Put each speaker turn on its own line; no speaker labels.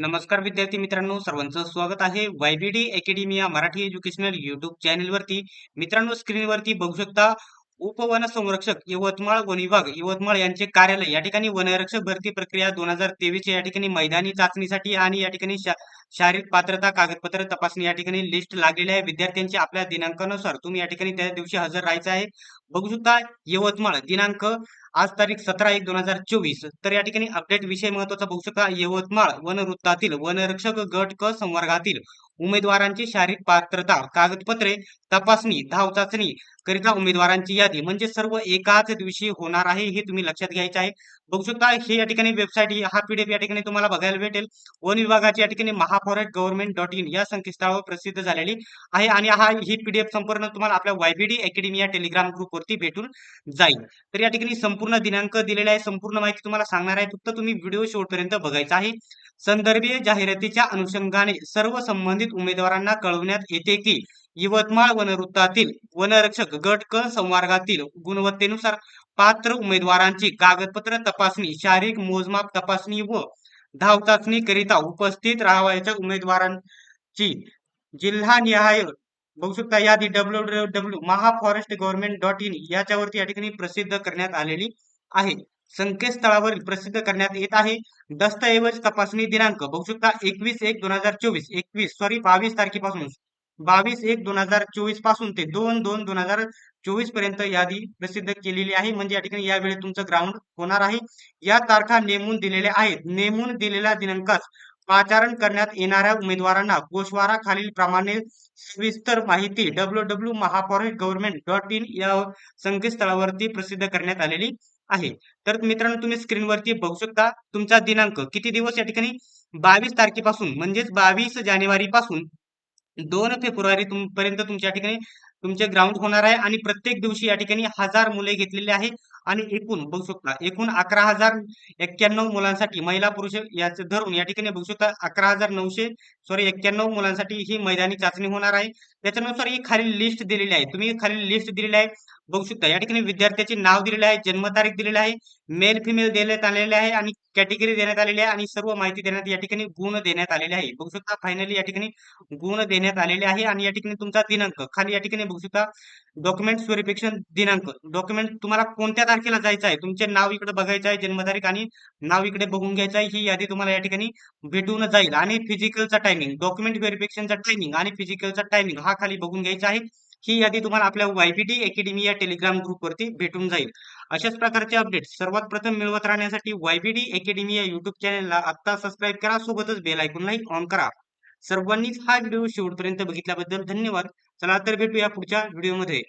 नमस्कार विद्यार्थी मित्रांनो सर्वांचं स्वागत आहे वायबीडी अकॅडमी या मराठी एज्युकेशनल युट्यूब चॅनेलवरती मित्रांनो स्क्रीनवरती बघू शकता उपवन संरक्षक यवतमाळ वन विभाग यवतमाळ यांचे कार्यालय या ठिकाणी वनरक्षक भरती प्रक्रिया दोन हजार तेवीस या ठिकाणी मैदानी चाचणीसाठी आणि या ठिकाणी शारीरिक पात्रता कागदपत्र तपासणी या ठिकाणी लिस्ट लागलेली आहे. विद्यार्थ्यांची आपल्या दिनांकानुसार तुम्ही या ठिकाणी त्या दिवशी हजर राहायचं आहे. बघू शकता यवतमाळ दिनांक आज तारीख सतरा एक दोन हजार चोवीस. तर या ठिकाणी अपडेट विषय महत्त्वाचा बघू शकता. यवतमाळ वनवृत्तातील वनरक्षक गट क संवर्गातील उमेदवारांची शारीरिक पात्रता कागदपत्रे तपासणी धाव चाचणी करिता उमेदवारांची यादी. म्हणजे सर्व एकाच दिवशी होणार आहे हे तुम्ही लक्षात घ्यायचे आहे. बघू शकता हे या ठिकाणी वेबसाईट हा पीडीएफ या ठिकाणी तुम्हाला बघायला भेटेल. वन विभागाची या ठिकाणी महाफॉरेस्ट गव्हर्नमेंट डॉट इन या संकेतस्थळावर प्रसिद्ध झालेली आहे आणि हा ही पीडीएफ संपूर्ण तुम्हाला आपल्या वायबीडी अकॅडमी या टेलिग्राम ग्रुपवरती भेटून जाईल. तर या ठिकाणी संपूर्ण दिनांक दिलेला आहे. संपूर्ण माहिती तुम्हाला सांगणार आहे. फक्त तुम्ही व्हिडिओ शेवटपर्यंत बघायचा आहे. संदर्भीय जाहिरातीच्या अनुषंगाने सर्व संबंधित उमेदवारांना कळवण्यात येते की यवतमाळ वनवृत्तातील वनरक्षक गट क संवर्गातील गुणवत्तेनुसार पात्र उमेदवारांची कागदपत्र तपासणी शारीरिक मोजमाप तपासणी व धाव चाचणी करिता उपस्थित राहावयाच्या उमेदवारांची जिल्हानिहाय बघू शकता यादी W W Mahaforest government dot in याच्यावरती या ठिकाणी प्रसिद्ध करण्यात आलेली आहे. संकेतस्थळावरील प्रसिद्ध करण्यात येत आहे. दस्तऐवज तपासणी दिनांक बघू शकता एकवीस एक दोन हजार चोवीस एकवीस सॉरी बावीस तारखेपासून बावीस एक दोन हजार चोवीसपासून ते दोन दोन दोन हजार चोवीसपर्यंत यादी प्रसिद्ध केलेली आहे. म्हणजे या ठिकाणी यावेळी तुमचं ग्राउंड होणार आहे. या तारखा नेमून दिलेल्या आहेत. नेमून दिलेल्या दिनांकास पाचारण करण्यात येणाऱ्या उमेदवारांना गोशवारा खालील प्रमाणे सविस्तर माहिती W W Mahaforest government dot in या संकेतस्थळावरती प्रसिद्ध करण्यात आलेली आहे. तर मित्रांनो तुम्ही स्क्रीनवरती बघू शकता तुमचा दिनांक किती दिवस या ठिकाणी? बावीस तारखेपासून म्हणजेच बावीस जानेवारी पासून दोन फेब्रुवारी तुम पर्यंत तुमच्या ठिकाणी तुमचे ग्राउंड होणार आहे आणि प्रत्येक दिवशी या ठिकाणी हजार मुले घेतलेली आहे आणि एकूण बघू शकता एकूण अकरा हजार एक्क्याण्णव मुलांसाठी महिला पुरुष याचे धरून या ठिकाणी बघू शकता अकरा हजार नऊशे सॉरी एक्क्याण्णव मुलांसाठी ही मैदानी चाचणी होणार आहे. त्याच्यानुसार ही खालील लिस्ट दिलेली आहे. तुम्ही खालील लिस्ट दिलेली आहे. बघू शकता. या ठिकाणी विद्यार्थ्याचे नाव दिलेले आहे जन्मतारीख दिलेली आहे मेल फिमेल देण्यात आलेले आहे आणि कॅटेगरी देण्यात आलेली आहे आणि सर्व माहिती देण्यात या ठिकाणी गुण देण्यात आलेले आहे. बघू शकता फायनली या ठिकाणी गुण देण्यात आलेले आहे आणि या ठिकाणी तुमचा दिनांक. खाली या ठिकाणी बघू शकता डॉक्युमेंट व्हेरिफिकेशन दिनांक. डॉक्युमेंट तुम्हाला कोणत्या तारखेला जायचं आहे? तुमचे नाव इकडे बघायचं आहे जन्मतारीख आणि नाव इकडे बघून घ्यायचं आहे. ही यादी तुम्हाला या ठिकाणी भेटून जाईल. आणि फिजिकलचा टायमिंग डॉक्युमेंट व्हेरिफिकेशनचा टायमिंग आणि फिजिकलचा टायमिंग हा खाली बघून घ्यायचा आहे. ही यादी तुम्हाला आपल्या वायपीटी अकॅडमी या टेलिग्राम ग्रुपवरती भेटून जाईल. अशाच प्रकारचे अपडेट सर्वात प्रथम मिळवत राहण्यासाठी वायपीटी अकॅडमी या युट्यूब चॅनलला आत्ता सबस्क्राईब करा. सोबतच बेल आयकॉनलाही ऑन करा. सर्वांनीच हा व्हिडिओ शेवटपर्यंत बघितल्याबद्दल धन्यवाद. चला तर भेटूया पुढच्या व्हिडिओमध्ये